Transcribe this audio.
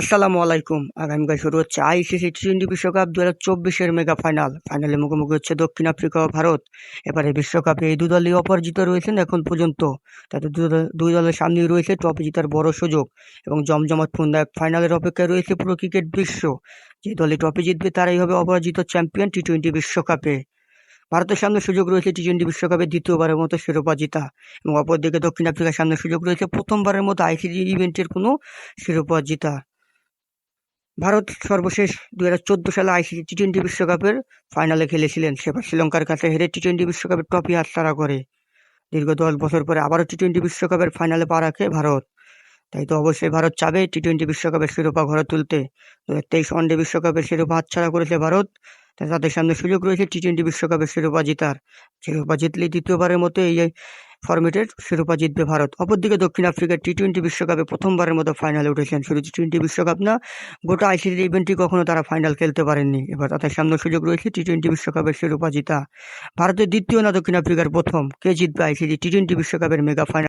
আসসালামু আলাইকুম। আগামীকাল শুরু হচ্ছে আইসিসি টি টোয়েন্টি বিশ্বকাপ দু হাজার চব্বিশের মেগা ফাইনাল। ফাইনালে মুখোমুখি হচ্ছে দক্ষিণ আফ্রিকা ও ভারত। এবারে বিশ্বকাপে এই দু দলই অপরাজিত রয়েছেন এখন পর্যন্ত। দল- দুই দলের সামনেই রয়েছে ট্রফি জেতার বড় সুযোগ এবং জমজমাটপূর্ণ এক ফাইনালের অপেক্ষায় রয়েছে পুরো ক্রিকেট বিশ্ব। যে দলে ট্রফি জিতবে তারাই হবে অপরাজিত চ্যাম্পিয়ন টি টোয়েন্টি বিশ্বকাপে। ভারতের সামনে সুযোগ রয়েছে টি টোয়েন্টি বিশ্বকাপে দ্বিতীয়বারের মতো শিরোপা জিতা এবং অপরদিকে দক্ষিণ আফ্রিকার সামনে সুযোগ রয়েছে প্রথমবারের মতো আইসিসি ইভেন্টের কোনো শিরোপা জেতা। ভারত সর্বশেষ দু হাজার চোদ্দ সালে আইসিসি টি টোয়েন্টি বিশ্বকাপের ফাইনালে খেলেছিলেন সেবার শ্রীলঙ্কার কাছে হেরে টি টোয়েন্টি বিশ্বকাপের ট্রফি হাতছাড়া করে। দীর্ঘ দশ বছর পরে আবারও টি টোয়েন্টি বিশ্বকাপের ফাইনালে পা রাখে ভারত। তাই তো অবশ্যই ভারত চাবে টি টোয়েন্টি বিশ্বকাপের শিরোপা ঘরে তুলতে। দু হাজার তেইশ ওয়ানডে বিশ্বকাপের শিরোপা হাতছাড়া করেছে ভারত। তাই তাদের সামনে সুযোগ রয়েছে টি টোয়েন্টি বিশ্বকাপের শিরোপা জেতার। শিরোপা জিতলে দ্বিতীয়বারের মতো এই ফরম্যাটের শিরোপা জিতবে ভারত। অপরদিকে দক্ষিণ আফ্রিকার টি টোয়েন্টি বিশ্বকাপে প্রথমবারের মতো ফাইনালে উঠেছেন শুধু টি টোয়েন্টি বিশ্বকাপ না, গোটা আইসিসির ইভেন্টটি কখনো তারা ফাইনাল খেলতে পারেননি। এবার তাদের সামনে সুযোগ রয়েছে টি টোয়েন্টি বিশ্বকাপের শিরোপা জিতা। ভারতের দ্বিতীয় না দক্ষিণ আফ্রিকার প্রথম, কে জিতবে আইসিসি টি টোয়েন্টি বিশ্বকাপের মেগা ফাইনাল